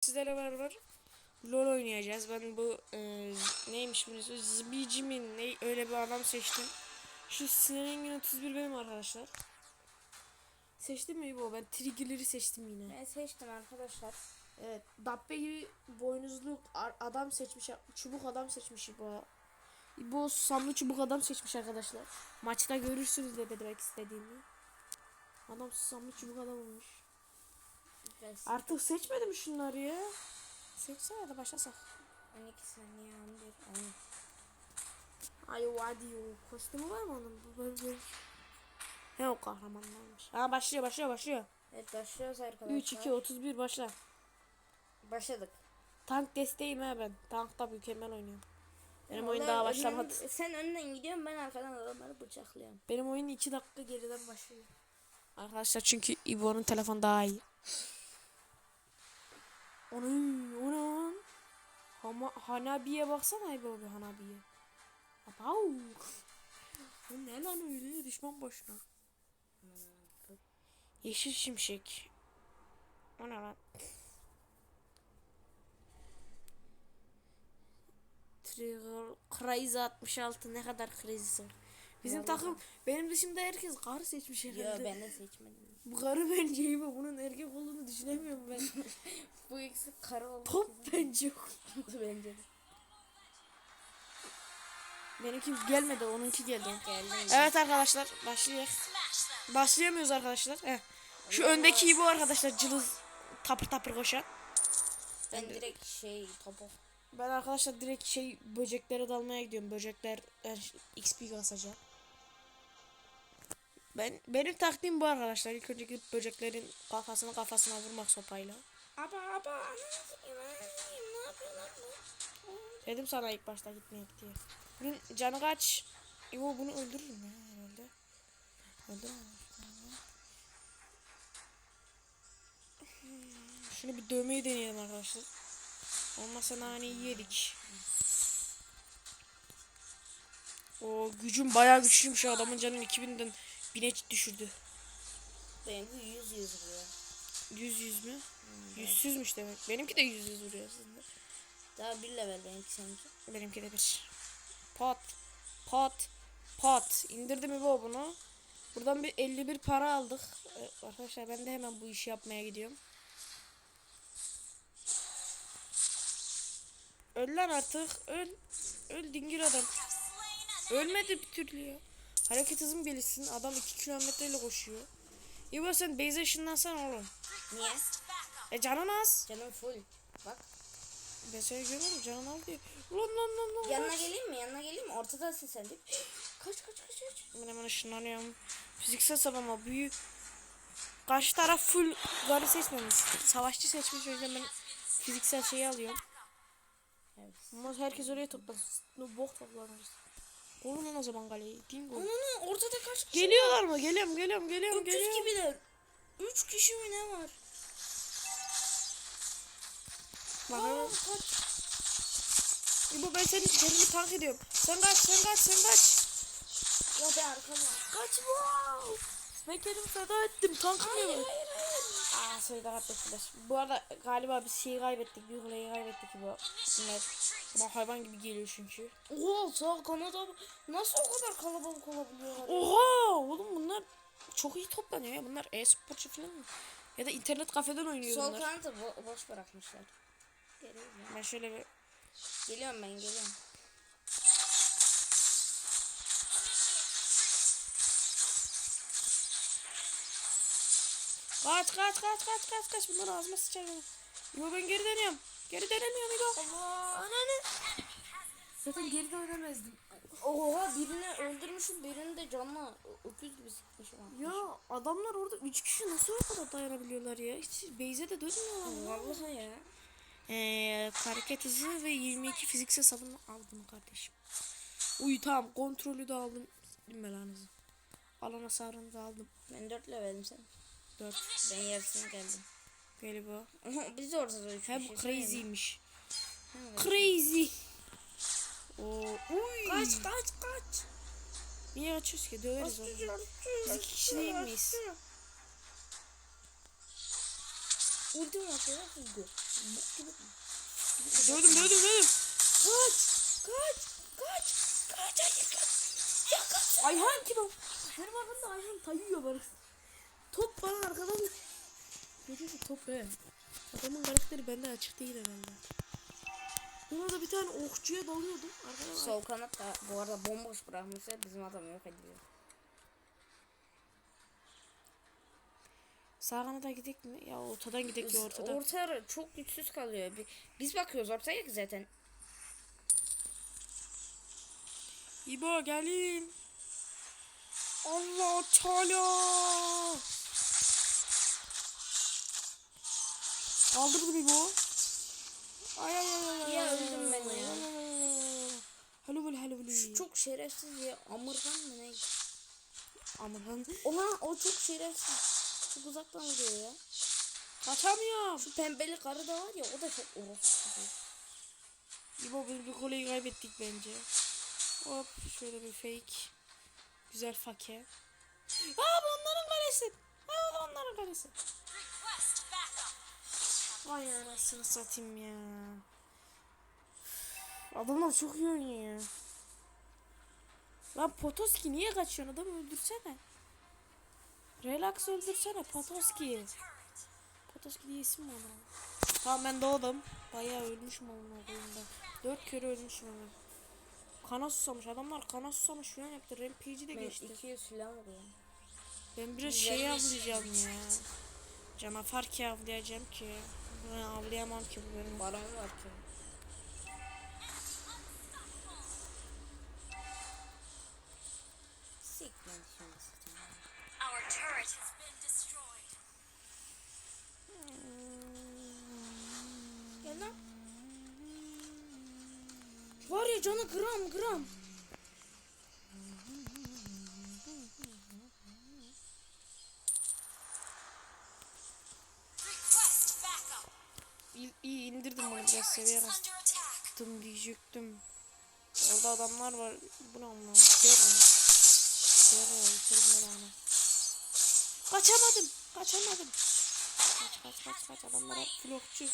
sizlerle beraber LoL oynayacağız. Ben bu e, neymiş birisi Zbici mi ne öyle bir adam seçtim. Şu Sinan Engin 31 benim arkadaşlar. Seçtim mi bu? Ben Trigger'leri seçtim yine. Ben seçtim arkadaşlar. Evet. Dabbe gibi boynuzlu adam seçmiş. Çubuk adam seçmiş bu. Bu susamlı çubuk adam seçmiş arkadaşlar. Maçta görürsünüz ne demek istediğimi. Adam susamlı çubuk adam olmuş. Artık seçmedim şunları ya. Seçsene ya da başlasak. 12 saniye 11 10. Ay o hadi o. Kostümü var mı onun? Bu böyle. He o kahramanlarmış. Ha başlıyor başlıyor başlıyor. Evet başlıyoruz arkadaşlar. 3 2 31 başla. Başladık. Tank desteğim ha ben. Tankta mükemmel oynuyorum. Benim oyun Vallahi daha önden- başlamadı. sen önden gidiyorsun ben arkadan adamları bıçaklıyorum. Benim oyun 2 dakika geriden başlıyor. Arkadaşlar çünkü İbo'nun telefon daha iyi. Onun, onun. Hama, Hanabi'ye baksana İbo bir Hanabi'ye. Abav. Bu ne lan öyle düşman başına. Yeşil şimşek. O ne lan? Trigger Crazy 66 ne kadar crazy. Bizim Vallahi. takım benim dışımda herkes karı seçmiş herhalde. Yo ben de seçmedim. Bu karı bence iyi mi? Bunun erkek olduğunu düşünemiyorum ben. Bu ikisi kara oldu. Top bence yok. bence de. Benimki gelmedi onunki geldi. Geldim. Evet arkadaşlar başlayalım. Başlayamıyoruz arkadaşlar. Heh. Şu öndeki bu arkadaşlar cılız tapır tapır koşan. Ben direkt şey topu. Ben arkadaşlar direkt şey böceklere dalmaya gidiyorum. Böcekler XP kasacağım. Ben benim taktiğim bu arkadaşlar. İlk önce gidip böceklerin kafasına kafasına vurmak sopayla. Aba aba ne yapıyorlar Dedim sana ilk başta gitmeye diye. Bunun canı kaç? Yo bunu öldürürüm ya herhalde. Öldüremem. Şunu bir dövmeyi deneyelim arkadaşlar. Olmasa naneyi yedik. O gücüm bayağı güçlüymüş adamın canını 2000'den 1000'e düşürdü. Benimki 100 100 vuruyor. 100 100 mü? Yüzsüzmüş demek. Benimki de 100 100 vuruyor aslında. Daha bir level benimki seninki. Benimki de bir. Pat. Pat. Pat. İndirdi mi bu bunu? Buradan bir 51 para aldık. Ee, arkadaşlar ben de hemen bu işi yapmaya gidiyorum. Öl lan artık. Öl. Öl dingil adam. Ölmedi bir türlü ya. Hareket hızım gelişsin. Adam 2 kilometreyle koşuyor. İbo sen base ışınlansana oğlum. Niye? E canın az. Canım full. Bak. Ben seni görmedim canın az diyor. Lan lan lan lan. Yanına geleyim mi? Yanına geleyim mi? Ortadasın sen de. Kaç kaç kaç kaç. Ben hemen ışınlanıyorum. Fiziksel savunma büyük. Karşı taraf full garı seçmemiş. Savaşçı seçmiş o yüzden ben fiziksel şeyi alıyorum. Evet. Ama herkes oraya toplansın. Ne bok toplanırız. Lan o zaman kaleyi. Dingo. Onun Geliyorlar mı? Geliyorum geliyorum geliyorum Öküz geliyorum. gibiler. Üç kişi mi ne var? Bakalım. Aa, kaç. İbo ben senin canını tank ediyorum. Sen kaç sen kaç sen kaç. Ya be arkama. Kaç bu. Ben kendimi feda ettim. Tank Hayır hayır sayıda kaybettiler. Bu arada galiba bir şey kaybettik. Bir kuleyi kaybettik bu. Bunlar bana hayvan gibi geliyor çünkü. Oha sağ kanada nasıl o kadar kalabalık olabiliyorlar? Oha oğlum bunlar çok iyi toplanıyor ya. Bunlar e-sporcu falan mı? Ya da internet kafeden oynuyor Sol bunlar. kanadı bo- boş bırakmışlar. Geliyorum. Ben şöyle bir Geliyorum ben geliyorum. Kaç kaç kaç kaç kaç kaç bunlar ağzıma sıçar benim. İbo ben geri dönüyorum. Geri dönemiyorum İbo. Allah ananı. Zaten geri dönemezdim. Oha birini öldürmüşüm birini de canlı ö- öküz gibi sıkmışım. Ya adamlar orada 3 kişi nasıl o kadar dayanabiliyorlar ya? Hiç base'e de dönmüyorlar. Vallahi ya. Ee, hareket hızı ve 22 fiziksel savunma aldım kardeşim. Uy tamam kontrolü de aldım. Belanızı. Alan hasarını da aldım. Ben 4 levelim sen. 4 Ben yarısını geldim. galiba. Biz de ortada 3 He bu crazy'miş. Crazy. Oo, uy. Kaç kaç kaç. Niye açıyoruz ki? Döveriz onu. Biz iki kişi değil miyiz? Ultim şeyler hızlı. Dövdüm dövdüm dövdüm. Kaç! Kaç! Kaç! Kaç! Hayır kaç! Ya kaç! Ayhan kim o? Benim arkamda Ayhan tayıyor bana. Top bana arkadan. Ki top he? Adamın karakteri bende açık değil herhalde. Buna da bir tane okçuya dalıyordum. Arkadan Sol kanat da bu arada bomboş bırakmışlar bizim adam yok ediyor. Sağ kanada gidek mi? Ya ortadan gidek ya ortadan. Orta çok güçsüz kalıyor. Biz bakıyoruz ortaya ki zaten. İbo gelin. Allah Teala. Kaldırdım İbo. Ay ay ay ay. ay, Ya öldüm ben ya. Hello hello böyle. Şu çok şerefsiz ya. Amırgan mı ne? Aman Ulan o çok şerefsiz. Çok uzaktan vuruyor ya. kaçamıyorum. Şu pembeli karı da var ya o da çok orospu. İbo bir, bir koleyi kaybettik bence. Hop şöyle bir fake. Güzel fake. Aa bu onların kalesi. Aa bu onların kalesi. Vay anasını satayım ya. Adamlar çok iyi oynuyor. Lan Potoski niye kaçıyorsun adamı öldürsene. Relax öldürsene Potoski. Potoski diye isim mi adam? Tamam ben doğdum. Bayağı ölmüşüm onun oyunda. Dört kere ölmüşüm ama. Kana susamış. Adamlar kana susamış falan yaptı. Rampage'i de Ben geçti. 200 falan vuruyorum. Ben biraz şey avlayacağım ya. Canavar ki avlayacağım ki. Ben avlayamam ki bu bölümü. Sikmen. Our turret has been destroyed. Gel lan. Var ya canı gram gram. İyi, iyi indirdim bunu biraz seviye bastım diyecektim. Orada adamlar var. Bu ne amına? Görme. Görme. Yıkarım belanı. Kaçamadım. Kaçamadım. Kaç kaç kaç kaç. Adamlar blokçu.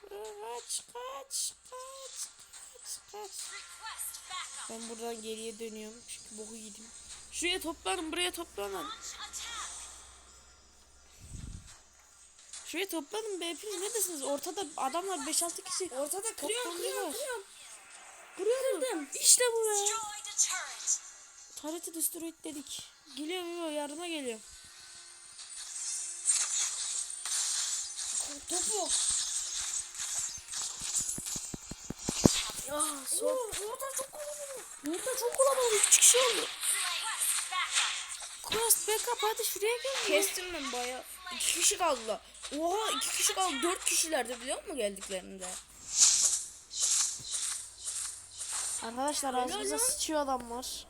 Kaç kaç kaç kaç kaç. Ben buradan geriye dönüyorum çünkü boku yedim. Şuraya toplanın, buraya toplanın. Şuraya toplanın be hepiniz neredesiniz? Ortada adamlar 5-6 kişi. Ortada kırıyorum kırıyorum Toplanıyorlar. kırıyorum. Kırıyorum. İşte bu be. Tareti destroy dedik. Geliyor Vivo yardıma geliyor. Topu. Ya Oo, orada çok kalabalık. Burada çok kalabalık 3 kişi oldu. Cross backup hadi şuraya gel. Kestim ben baya. İki kişi kaldılar. Oha iki kişi kaldı. Dört kişilerdi biliyor musun geldiklerinde? Arkadaşlar ağzımıza sıçıyor adamlar.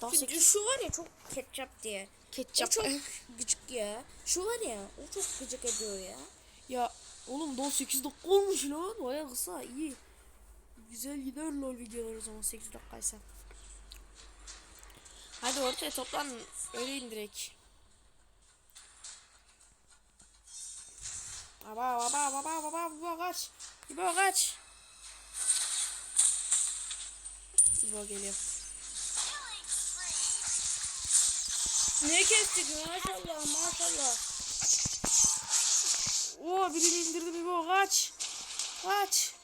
Daha Şu, 8 şu var ya çok ketçap diye. O ketçap. çok gıcık ya. Şu var ya o çok gıcık ediyor ya. Ya oğlum daha 8 dakika olmuş lan. Baya kısa iyi. Güzel gider lol videolar o zaman 8 dakikaysa. Hadi ortaya toplan öyle indirek. Baba baba baba baba baba kaç. İbo kaç. İbo geliyor. Ne kestik maşallah maşallah. Oo birini indirdim İbo kaç. Kaç.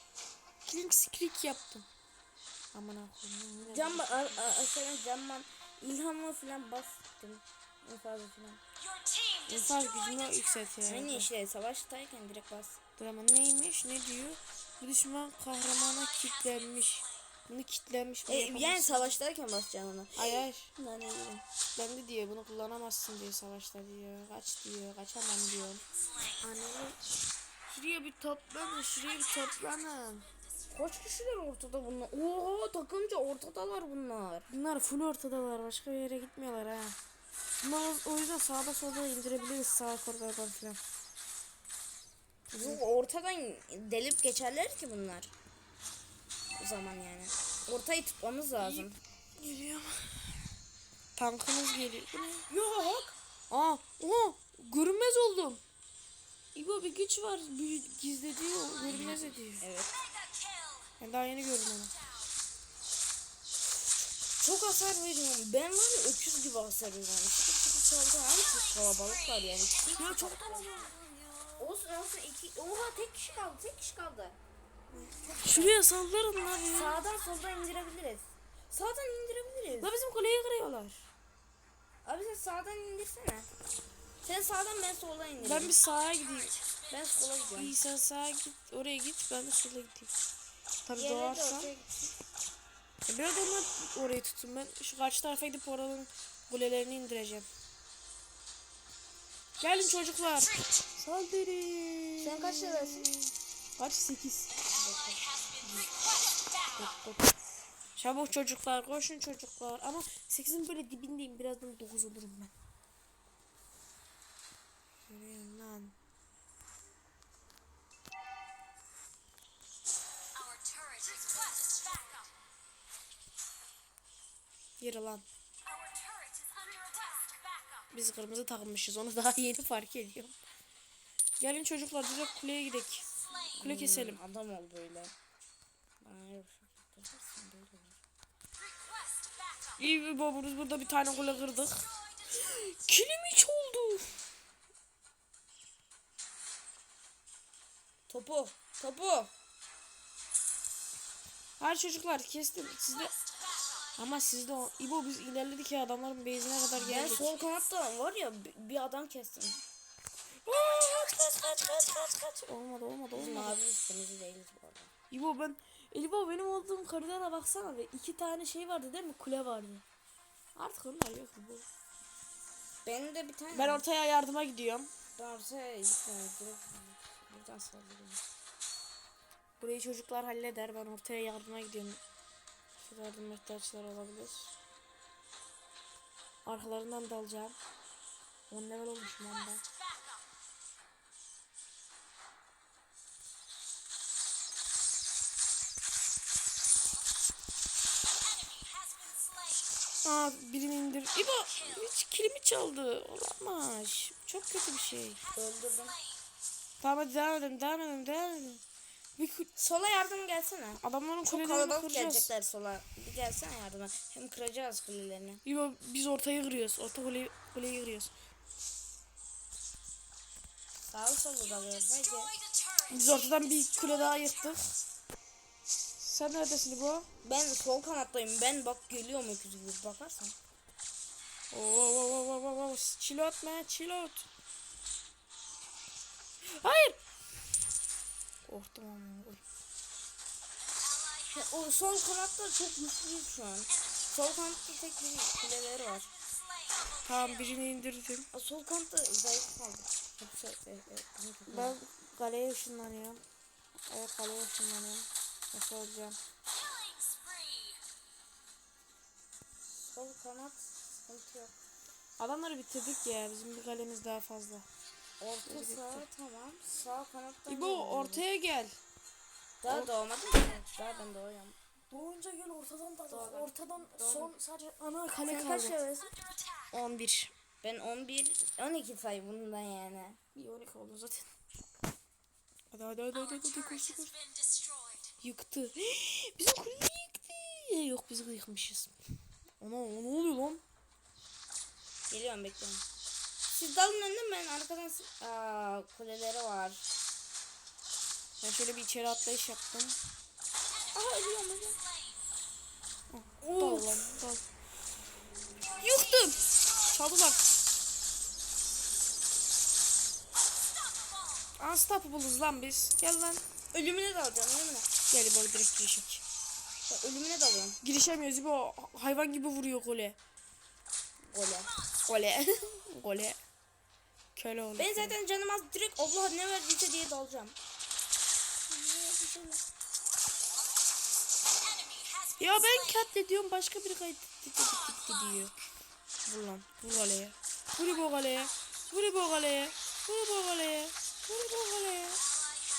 Killing streak yaptım. Aman akıllım. Cam aşağıdan camdan ilhamı falan bastım. En fazla falan. Your team İnfaz gücünü yükseltiyor. Aynı işte savaştayken direkt bas. Drama neymiş ne diyor? Bu düşman kahramana kitlenmiş. Bunu kitlenmiş. Bunu E, yani savaştayken basacaksın ona. Hayır hayır. Lan ne bileyim. Kitlendi diyor. Bunu kullanamazsın diyor savaşta diyor. Kaç diyor. Kaçamam diyor. Anne. Şuraya bir toplanın. Şuraya bir toplanın. Kaç kişiler ortada bunlar? Oha takımca ortadalar bunlar. Bunlar full ortadalar. Başka bir yere gitmiyorlar ha. Bunlar o yüzden sağda solda indirebiliriz sağ koridordan falan. Bu ortadan delip geçerler ki bunlar. O zaman yani. Ortayı tutmamız lazım. Geliyor. Tankımız geliyor. Yok. Aa, o Görünmez oldum. İbo bir güç var. Bir gizlediyor. Görünmez ediyor. Evet. Ben daha yeni gördüm onu. Çok hasar veriyorum. Ben var ya öküz gibi hasar veriyorum. Sıkı sıkı çaldı ama çok kalabalıklar yani. Ya çok Olsun olsun iki. Oha tek kişi kaldı. Tek kişi kaldı. Şuraya sallarım lan ya. Sağdan soldan indirebiliriz. Sağdan indirebiliriz. La bizim kuleyi kırıyorlar. Abi sen sağdan indirsene. Sen sağdan ben soldan indireyim. Ben bir sağa gideyim. ben sola gidiyorum. İyi sen sağa git. Oraya git. Ben de sola gideyim. Tabii Diğerleri Biraz onlar orayı tutsun. Ben şu karşı tarafa gidip oranın kulelerini indireceğim. Gelin çocuklar. Saldırın. Sen kaç levelsin? Kaç? 8. Request backup. Çabuk çocuklar koşun çocuklar. Ama 8'in böyle dibindeyim. Birazdan 9 olurum ben. Yürüyün Yürü lan. Biz kırmızı takılmışız. Onu daha yeni fark ediyorum. Gelin çocuklar direkt kuleye gidelim. Kule keselim. Adam ol böyle. İyi bir babamız burada bir tane kule kırdık. Kilim hiç oldu. Topu. Topu. Hayır çocuklar kestim. Sizde ama sizde o İbo biz ilerledik ya adamların base'ine kadar Ben geldik. sol kanatta var ya bir- adam kestim. Kaç kaç kaç kaç kaç. Olmadı olmadı olmadı. mavi üstümüzü değiliz bu arada. İbo ben İbo benim olduğum koridora baksana ve iki tane şey vardı değil mi? Kule vardı. Artık onlar yok bu. Benim de bir tane. Ben ortaya yardıma gidiyorum. Ben ortaya gitmiyorum. Direkt buradan saldırıyorum. Burayı çocuklar halleder. Ben ortaya yardıma gidiyorum. Şurada yardım ihtiyaçları olabilir. Arkalarından dalacağım. 10 level olmuşum ben. Slain. Aa birini indir. İbo hiç kilimi çaldı. Olamaz. Çok kötü bir şey. Öldürdüm. Tamam hadi devam edelim devam edelim devam edelim. Bir Sola yardım gelsene. adamların Çok kulelerini kalabalık kıracağız. gelecekler sola. Bir gelsene yardıma. Hem kıracağız kulelerini. İbo biz ortayı kırıyoruz. Orta kuleyi, kuleyi kırıyoruz. Sağ solu da ver. Hadi. Biz ortadan bir kule daha yırttık. Sen neredesin İbo? Ben sol kanattayım. Ben bak geliyorum öküz gibi bakarsan. Oo, oo, oo, oo, oo, oo. Chill out man, chill out. Hayır. Korktum ama. Ya, o sol kanatta çok güçlüyüz şu an. Sol kanatta tek bir kuleleri var. Tamam birini indirdim. O sol kanatta zayıf kaldı. Yoksa e, e, Ben kaleye ışınlanıyorum. Evet kaleye ışınlanıyorum. Nasıl olacağım? Sol kanat sıkıntı yok. Adamları bitirdik ya. Bizim bir kalemiz daha fazla. Orta sağ tamam. Sağ kanatta İbo ortaya gel. Daha doğmadım ki. Daha ben doğuyorum. Doğunca gel ortadan da Doğru. Ortadan Doğru. son sadece ana kale kaç attack. 11. Ben 11, 12 say bundan yani. İyi 12 oldu zaten. Hadi hadi hadi hadi, hadi, koş. Yıktı. Bizim kuleyi yıktı. Yok biz yıkmışız. Ana ne oluyor lan? Geliyorum bekleyin. Siz dalın önden ben arkadan... Aa, kuleleri var. Ben şöyle bir içeri atlayış yaptım. Aha ölüyorum ölüyorum. Slain. Dal lan dal. Yıktım. Çaldılar. Unstoppable'ız lan biz. Gel lan. Ölümüne dalacağım ölümüne. Gel İbo direkt girişek. Ya, ölümüne dalıyorum. Girişemiyoruz İbo. Hayvan gibi vuruyor gole. Gole. Gole. gole. Köle oldu. Ben zaten canım az direkt Allah ne verdiyse diye dalacağım. Ya ben katlediyorum başka biri kayıt gidiyor. Vur lan. Vur kaleye. Vur İbo kaleye. Vur İbo kaleye. Vur İbo kaleye. Vur İbo kaleye.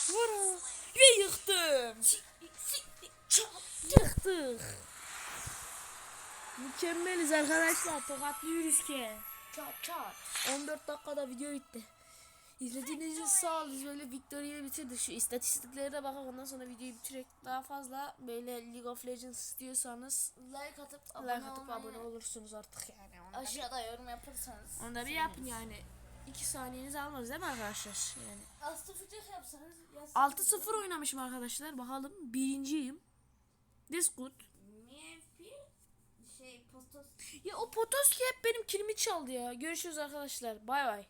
Vur. Ve yıktım. Yıktık. Mükemmeliz arkadaşlar. Tokatlıyoruz ki. Çat çat. 14 dakikada video bitti. İzlediğiniz için sağ olun. Böyle Victory ile bitirdik. Şu istatistiklere de bakalım. Ondan sonra videoyu bitirek. Daha fazla böyle League of Legends istiyorsanız Like atıp abone like atıp abone olursunuz artık yani. Onu da bir- Aşağıda yorum yaparsanız. Onu da bir yapın yani. 2 saniyenizi almaz değil mi arkadaşlar? Yani. Aslı fıtık yapsanız. yazsanız. 6-0 oynamışım arkadaşlar. Bakalım. Birinciyim. This Ya o Potoski hep benim kilimi çaldı ya. Görüşürüz arkadaşlar. Bay bay.